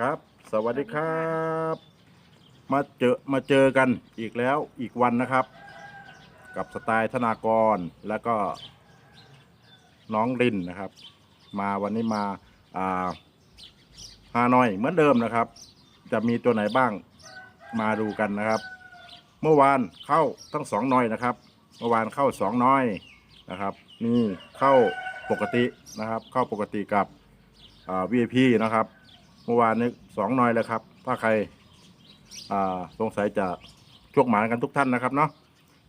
ครับ สวัสดีครับ มาเจอมาเจอกันอีกแล้วอีกวันนะครับ กับสไตล์ธนากรแล้วก็ น้องรินนะครับ มาวันนี้มาอ่าฮานอยเหมือนเดิมนะครับ จะมีตัวไหนบ้างมาดูกันนะครับ เมื่อวานเข้าทั้งสองน้อยนะครับ เมื่อวานเข้าสองน้อยนะครับนี่เข้าปกตินะครับ เข้าปกติกับอ่า VIP นะครับ เมื่อวานนี้สองน้อยเลยครับ ถ้าใครสงสัยจะโชคหมานกันทุกท่านนะครับเนาะ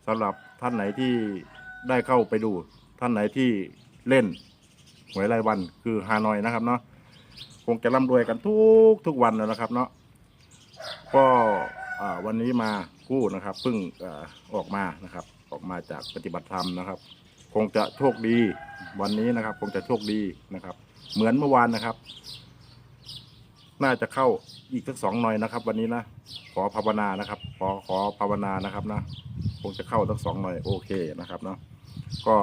สำหรับท่านไหนที่ได้เข้าไปดู ท่านไหนที่เล่นหวยรายวันคือฮานอยนะครับเนาะคงจะร่ำรวยกันทุกทุกวันแล้วนะครับเนาะก็วันนี้มากู้นะครับเพิ่งอออกมานะครับ ออกมาจากปฏิบัติธรรมนะครับ คงจะโชคดีวันนี้นะครับ คงจะโชคดีนะครับ เหมือนเมื่อวานนะครับ น่าจะเข้าอีกสักสองหน่อยนะครับ วันนี้นะขอภาวนานะครับ ขอขอภาวนานะครับนะคงจะเข้าสักสองหน่อยโอเคนะครับเนาะก็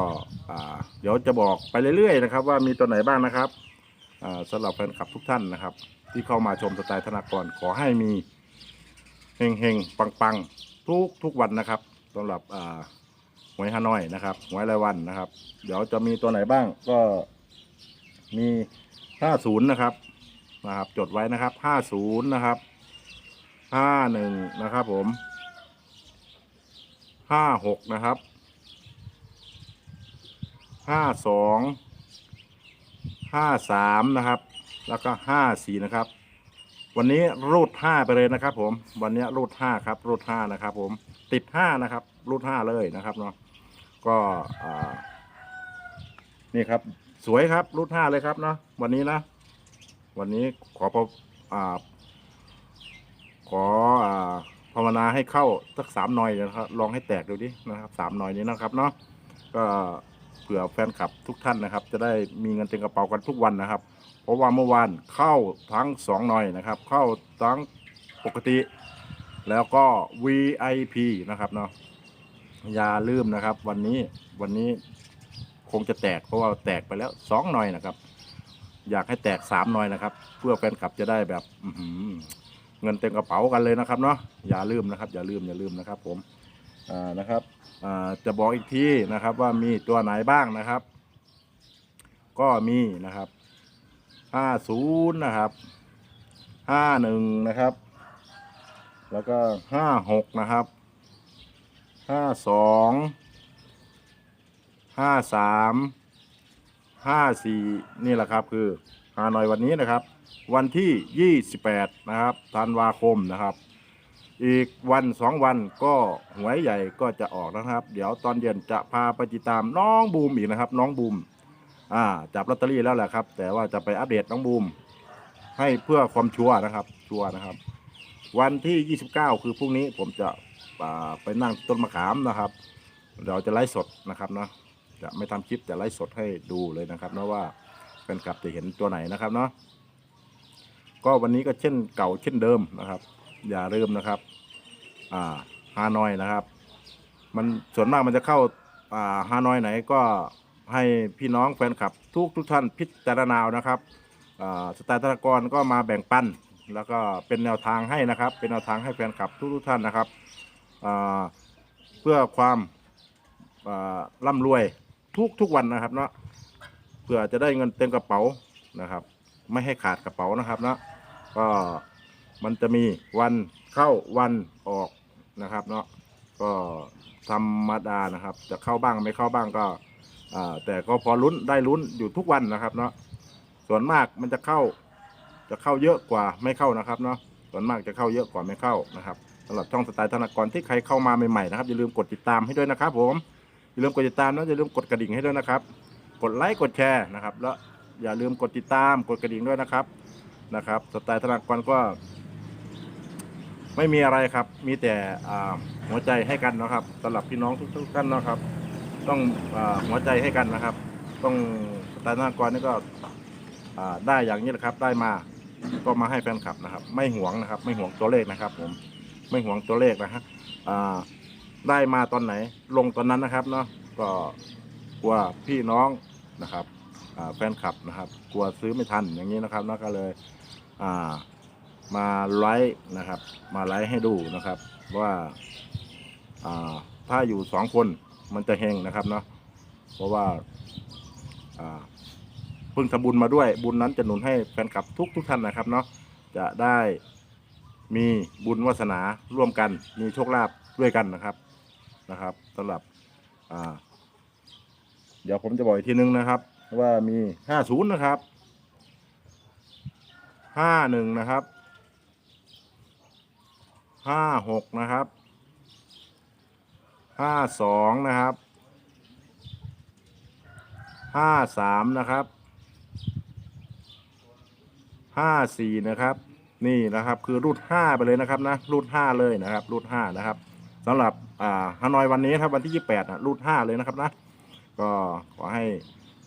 เดี๋ยวจะบอกไปเรื่อยๆนะครับ ว่ามีตัวไหนบ้างนะครับอ่าสำหรับแฟนคลับทุกท่านนะครับ ที่เข้ามาชมสไตล์ธนากรขอให้มีเฮงเฮงปังปังๆทุกทุกวันนะครับสำหรับหวยฮานอยนะครับหวยรายวันนะครับ เดี๋ยวจะมีตัวไหนบ้างก็มีห้าศูนย์นะครับ นะครับ จดไว้นะครับห้าศูนย์นะครับห้าหนึ่งนะครับผมห้าหกนะครับห้าสองห้าสามนะครับ แล้วก็ห้าสี่นะครับ วันนี้รูดห้าไปเลยนะครับ ผม วันนี้รูดห้าครับ รูดห้านะครับ ผมติดห้านะครับ รูดห้าเลยนะครับเนาะก็นี่ครับ สวยครับ รูดห้าเลยครับเนาะวันนี้นะ วันนี้ขอพออ่าขออ่าภาวนาให้เข้าสักสามหน่อยนะครับ ลองให้แตกดูดินะครับสามหน่อยนี้นะครับเนาะก็เผื่อแฟนคลับทุกท่านนะครับ จะได้มีเงินเต็มกระเป๋ากันทุกวันนะครับ เพราะว่าเมื่อวานเข้าทั้งสองหน่อยนะครับ เข้าทั้งปกติ แล้วก็ VIP นะครับเนาะอย่าลืมนะครับ วันนี้วันนี้คงจะแตกเพราะว่าแตกไปแล้วสองหน่อยนะครับ อยากให้แตกสามหน่อยนะครับ เพื่อแฟนคลับจะได้แบบอื้อหือเงินเต็มกระเป๋ากันเลยนะครับเนาะอย่าลืมนะครับ อย่าลืมอย่าลืมนะครับ ผมอ่านะครับอ่าจะบอกอีกทีนะครับ ว่ามีตัวไหนบ้างนะครับ ก็มีนะครับห้าศูนย์นะครับห้าหนึ่งนะครับ แล้วก็ห้าหกนะครับห้าสองห้าสาม ห้าสี่นี่แหละครับคือฮานอยวันนี้นะครับ วันที่ 28 นะครับธันวาคมนะครับ อีกวันสองวันก็หวยใหญ่ก็จะออกนะครับ เดี๋ยวตอนเย็นจะพาไปติดตามน้องบูมอีกนะครับ น้องบูมอ่าจับลอตเตอรี่แล้วแหละครับ แต่ว่าจะไปอัปเดตน้องบูมให้เพื่อความชัวร์นะครับ ชัวร์นะครับ วันที่ 29 คือพรุ่งนี้ผมจะไปนั่งต้นมะขามนะครับ เราจะไลฟ์สดนะครับเนาะ จะไม่ทำคลิปแต่ไลฟ์สดให้ดูเลยนะครับนะว่าแฟนคลับจะเห็นตัวไหนนะครับเนาะก็วันนี้ก็เช่นเก่าเช่นเดิมนะครับ อย่าลืมนะครับ อ่าฮานอยนะครับ มันส่วนมากมันจะเข้าอ่าฮานอยไหนก็ให้พี่น้องแฟนคลับ ทุกทุกท่านพิจารณาเอานะครับอ่าสไตล์ธนกรก็มาแบ่งปัน แล้วก็เป็นแนวทางให้นะครับ เป็นแนวทางให้แฟนคลับทุกทุกท่านนะครับอ่าเพื่อความร่ำรวย ทุกทุกวันนะครับเนาะเพื่อจะได้เงินเต็มกระเป๋านะครับ ไม่ให้ขาดกระเป๋านะครับเนาะก็มันจะมีวันเข้าวันออกนะครับเนาะก็ธรรมดานะครับ จะเข้าบ้างไม่เข้าบ้างก็แต่ก็พอลุ้นได้ลุ้นอยู่ทุกวันนะครับเนาะส่วนมากมันจะเข้า จะเข้าเยอะกว่าไม่เข้านะครับเนาะส่วนมากจะเข้าเยอะกว่าไม่เข้านะครับสำหรับช่องสไตล์ธนากรที่ใครเข้ามาใหม่ๆนะครับอย่าลืมกดติดตามให้ด้วยนะครับผม อย่าลืมกดติดตามนะอย่าลืมกดกระดิ่งให้ด้วยนะครับ กดไลค์กดแชร์นะครับ แล้วอย่าลืมกดติดตามกดกระดิ่งด้วยนะครับนะครับ สไตล์ธนากรก็ ไม่มีอะไรครับ มีแต่หัวใจให้กันนะครับสำหรับพี่น้องทุกๆท่านนะครับ ต้องอหัวใจให้กันนะครับ ต้องสไตล์ธนากรนี่ก็ได้อย่างนี้แหละครับ ได้มาก็มาให้แฟนคลับนะครับ ไม่หวงนะครับ ไม่หวงตัวเลขนะครับ ผมไม่หวงตัวเลขนะฮะอ่า ได้มาตอนไหน ลงตอนนั้นนะครับเนาะก็กลัวพี่น้องนะครับแฟนคลับนะครับ กลัวซื้อไม่ทันอย่างนี้นะครับนะก็เลยามาไลฟ์นะครับ มาไลฟ์ให้ดูนะครับ ว่าาถ้าอยู่สองคนมันจะเฮงนะครับเนาะเพราะว่าอ่าเพิ่งทำบุญมาด้วยบุญนั้นจะหนุนให้แฟนคลับทุกทุกท่านนะครับเนาะจะได้มีบุญวาสนาร่วมกัน มีโชคลาภด้วยกันนะครับ นะครับสำหรับอ่า เดี๋ยวผมจะบอกอีกทีนึงนะครับ ว่ามีห้าศูนย์นะครับห้าหนึ่งนะครับห้าหกนะครับห้าสองนะครับห้าสามนะครับห้าสี่นะครับ นี่นะครับคือรูดห้าไปเลยนะครับนะรูดห้าเลยนะครับรูดห้านะครับ สำหรับอ่าฮานอยวันนี้ครับวันที่ยี่แปดนะรูดห้าเลยนะครับนะก็ขอให้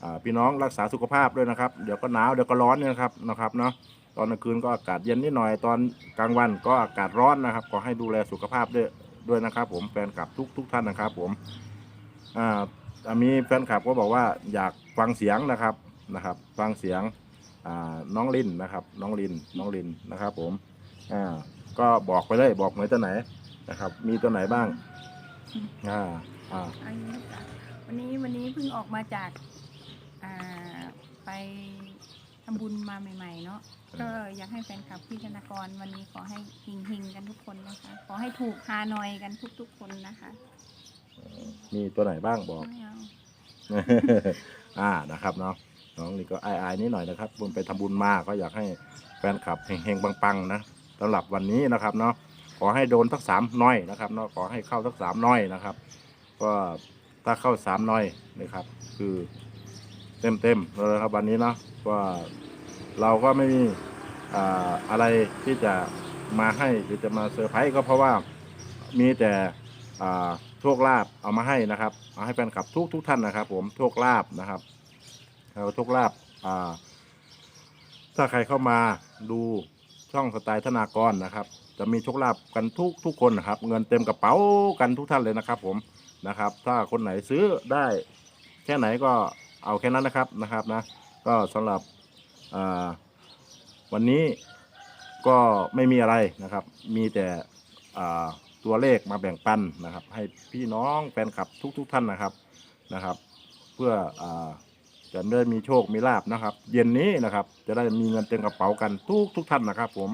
อ่าพี่น้องรักษาสุขภาพด้วยนะครับ เดี๋ยวก็หนาวเดี๋ยวก็ร้อนเนี่ยนะครับนะครับเนาะตอนกลางคืนก็อากาศเย็นนิดหน่อยตอนกลางวันก็อากาศร้อนนะครับขอให้ดูแลสุขภาพด้วยด้วยนะครับผมแฟนคลับทุกทุกท่านนะครับผมอ่ามีแฟนคลับก็บอกว่าอยากฟังเสียงนะครับนะครับ ฟังเสียงอ่าน้องลินนะครับ น้องลินน้องลินนะครับ ผมอ่าก็บอกไปเลยบอกหน่อยตัวไหน นะครับ มีตัวไหนบ้างอ่าอ่าอันนี้ค่ะวันนี้วันนี้เพิ่งออกมาจากอ่าไปทำบุญมาใหม่ ๆ เนาะก็อยากให้แฟนคลับพี่ธนากรวันนี้ขอให้หิงหิงๆกันทุกคนนะคะ ขอให้ถูกฮานอยกันทุกๆคนนะคะมีตัวไหนบ้างบอก ไม่เอา อ่านะครับเนาะน้องนี่ก็อายๆนิดหน่อยนะครับบุญไปทำบุญมาก็อยากให้แฟนคลับเฮงๆปังๆนะสำหรับวันนี้นะครับเนาะ ขอให้โดนทักสามน้อยนะครับเนาะขอให้เข้าทักสามน้อยนะครับ ก็ถ้าเข้าสามน้อยนะครับ คือเต็มเต็มๆเลยครับวันนี้เนาะว่าเราก็ไม่มีอะไรที่จะมาให้หรือจะมาเซอร์ไพรส์ก็เพราะว่ามีแต่โชคลาภเอามาให้นะครับเอาให้แฟนคลับทุกทุกท่านนะครับ ผมโชคลาภนะครับแล้วโชคลาภถ้าใครเข้ามาดูช่องสไตล์ธนากรนะครับ จะมีโชคลาภกันทุกทุกคนนะครับ เงินเต็มกระเป๋ากันทุกท่านเลยนะครับ ผมนะครับ ถ้าคนไหนซื้อได้แค่ไหนก็เอาแค่นั้นนะครับนะครับนะ ก็สำหรับวันนี้ก็ไม่มีอะไรนะครับ มีแต่ตัวเลขมาแบ่งปันนะครับ ให้พี่น้องแฟนคลับทุกๆทท่านนะครับนะครับ เพื่ออจะได้มีโชคมีลาบนะครับ เย็นนี้นะครับ จะได้มีเงินเต็มกระเป๋ากันทุกทุกท่านนะครับ ผม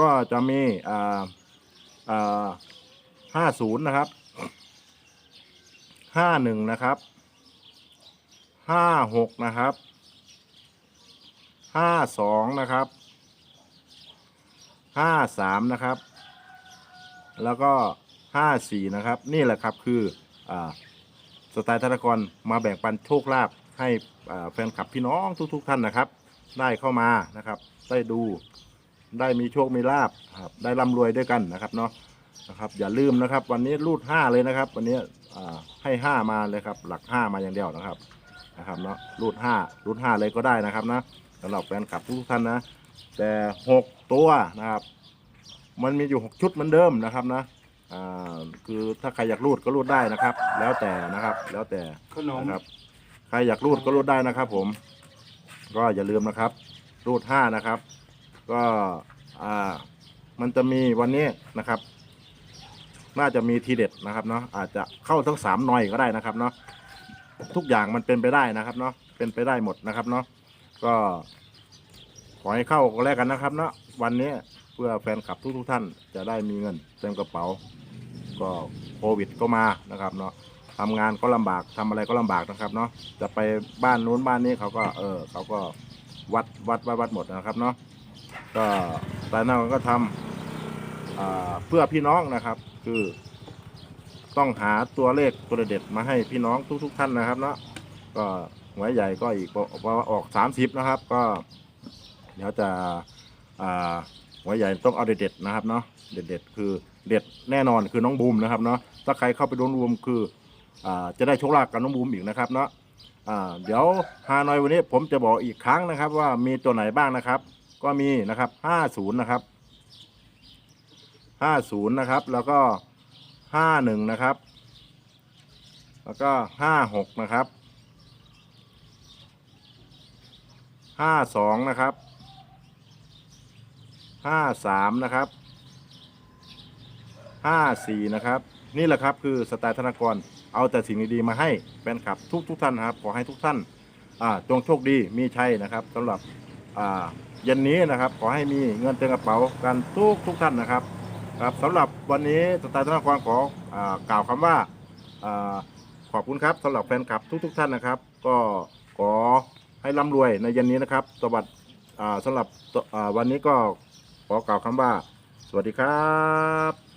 ก็จะมีอ่าอ่าห้าศูนย์นะครับห้าหนึ่งนะครับห้าหกนะครับห้าสองนะครับห้าสามนะครับ แล้วก็ห้าสี่นะครับ นี่แหละครับคืออ่าสไตล์ธนกรมาแบ่งปันโชคลาภให้แฟนคลับพี่น้องทุก ๆ ท่านนะครับ ได้เข้ามานะครับ ได้ดู ได้มีโชคมีลาบครับได้ร่ำรวยด้วยกันนะครับเนาะนะครับอย่าลืมนะครับ วันนี้รูดห้าเลยนะครับ วันนี้อ่าให้ห้ามาเลยครับ หลักห้ามาอย่างเดียวนะครับนะครับเนาะรูดห้ารูดห้าเลยก็ได้นะครับนะสำหรับแฟนคลับทุกๆท่านนะ แต่หกตัวนะครับ มันมีอยู่หกชุดเหมือนเดิมนะครับนะอ่าคือถ้าใครอยากรูดก็รูดได้นะครับ แล้วแต่นะครับแล้วแต่ขนม นะครับ ใครอยากรูดก็รูดได้นะครับ ผม ก็อย่าลืมนะครับ รูดห้านะครับ ก็อ่ามันจะมีวันนี้นะครับ น่าจะมีทีเด็ดนะครับเนาะอาจจะเข้าทั้งสามหน่อยก็ได้นะครับเนาะทุกอย่างมันเป็นไปได้นะครับเนาะเป็นไปได้หมดนะครับเนาะก็ขอให้เข้าก็แล้วกันนะครับเนาะวันนี้เพื่อแฟนคลับทุกๆท่านจะได้มีเงินเต็มกระเป๋า ก็โควิดก็มานะครับเนาะทำงานก็ลำบากทำอะไรก็ลำบากนะครับเนาะจะไปบ้านนู้นบ้านนี้เขาก็เออเขาก็วัดวัดวัดวัดหมดนะครับเนาะ ก็แต่นั้นก็ทำเพื่อพี่น้องนะครับ คือต้องหาตัวเลขตัวเด็ดมาให้พี่น้องทุก ๆ ท่านนะครับเนาะก็หวยใหญ่ก็อีกพอออกสามสิบนะครับ ก็เดี๋ยวจะหัวใหญ่ต้องเอาเด็ดๆนะครับเนาะเด็ดๆคือเด็ดแน่นอนคือน้องบูมนะครับเนาะถ้าใครเข้าไปดนบูมคืออจะได้โชคลาภกับน้องบูมอีกนะครับเนาะเดี๋ยวฮานอยวันนี้ผมจะบอกอีกครั้งนะครับ ว่ามีตัวไหนบ้างนะครับ ก็มีนะครับห้าศูนย์นะครับห้าศูนย์นะครับ แล้วก็ห้าหนึ่งนะครับ แล้วก็ห้าหกนะครับห้าสองนะครับห้าสามนะครับห้าสี่นะครับ นี่แหละครับคือสไตล์ธนากร เอาแต่สิ่งดีๆมาให้แฟนคลับทุกทุกๆท่านนะครับ ขอให้ทุกท่านจงโชคดีมีชัยนะครับสำหรับ เย็นนี้นะครับ ขอให้มีเงินเต็มกระเป๋ากันทุกทุกท่านนะครับ ครับสำหรับวันนี้สไตล์ธนากรขออกล่าวคำว่าอ่าขอบคุณครับสำหรับแฟนคลับทุกทุกท่านนะครับ ก็ขอให้ร่ำรวยในเย็นนี้นะครับสวัสดีสำหรับวันนี้ก็ขอกล่าวคำว่า สวัสดีครับ